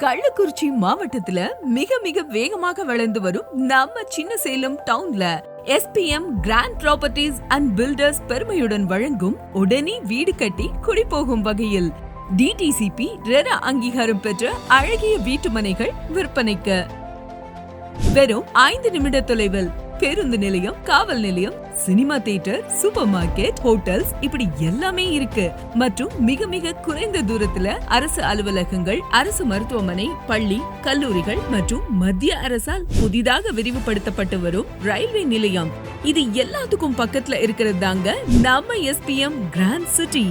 கள்ளக்குறிச்சி மாவட்டத்துல மிக மிக வேகமாக வளர்ந்து வரும் நம்ம சின்ன சேலம் டவுன்ல SPM grand properties and builders பெருமையுடன் வழங்கும் உடனே வீடு கட்டி குடிபோகும் வகையில் டிடிசிபி ரெர அங்கீகாரம் பெற்ற அழகிய வீட்டுமனைகள் விற்பனைக்கு. வெறும் ஐந்து நிமிட தொலைவில் பேருந்து நிலையம் காவல் நிலையம் cinema theatre supermarket hotels இப்படி எல்லாமே இருக்கு. மற்றும் மிக மிக குறைந்த தூரத்துல அரசு அலுவலகங்கள் அரசு மருத்துவமனை பள்ளி கல்லூரிகள் மற்றும் மத்திய அரசால் புதிதாக விரிவுபடுத்தப்பட்டு வரும் ரயில்வே நிலையம். இது எல்லாத்துக்கும் பக்கத்துல இருக்கிறது தாங்க நம்ம எஸ்பிஎம் கிராண்ட் சிட்டி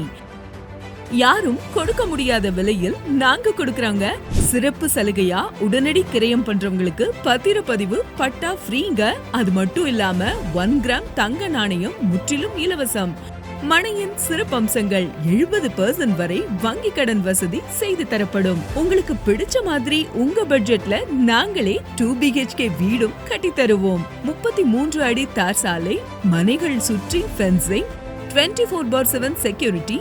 யாரும் கொடுக்க முடியாத விலையில் நாங்க கொடுக்கறாங்க சிறப்பு சலுகையா உடனடி கிரயம் பண்றவங்களுக்கு பத்திரப்பதிவு பட்டா ஃப்ரீங்க. அது மட்டும் இல்லாம ஒன் கிராம் தங்க நாணயம் முற்றிலும் இலவசம். மனையின் சிறப்பம்சங்கள் எழுபது பர்சன்ட் வரை வங்கி கடன் வசதி செய்து தரப்படும். உங்களுக்கு பிடிச்ச மாதிரி உங்க பட்ஜெட்ல நாங்களே டூ பிஹெச்கே வீடும் கட்டி தருவோம். முப்பத்தி மூன்று அடி தார் சாலை மனைகள் சுற்றி fencing twenty four bar seven security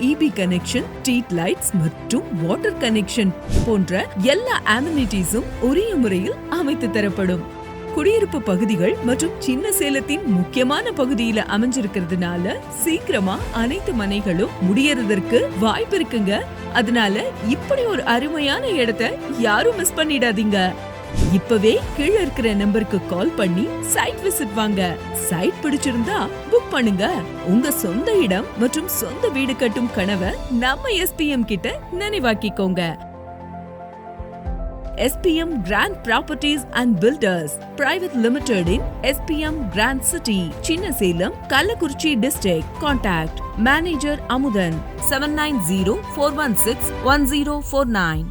EB connection street lights மற்றும் வாட்டர் கனெக்ஷன் போன்ற எல்லா அமினிட்டிஸும் உரிய முறையில் அமைத்து தரப்படும். குடியிருப்பு பகுதிகள் மற்றும் சின்ன சேலத்தின் முக்கியமான பகுதியில அமைஞ்சிருக்கிறதுனால சீக்கிரமா அனைத்து மனைகளும் முடியறதற்கு வாய்ப்பு இருக்குங்க. அதனால இப்படி ஒரு அருமையான இடத்தை யாரும் மிஸ் பண்ணிடாதீங்க. இப்பவே கீழ இருக்கிற நம்பருக்கு கால் பண்ணி சைட் விசிட் வாங்க சைட் பிடிச்சிருந்தா புக் பண்ணுங்க உங்க சொந்த இடம் மற்றும் சொந்த வீடு கட்டும் கனவை நம்ம எஸ்பிஎம் கிட்ட நினைவாக்கிக்கோங்க SPM grand properties and builders private limited in SPM grand city Chinna Salem Kallakurichi district contact manager Amudhan seven nine zero four one six one zero four nine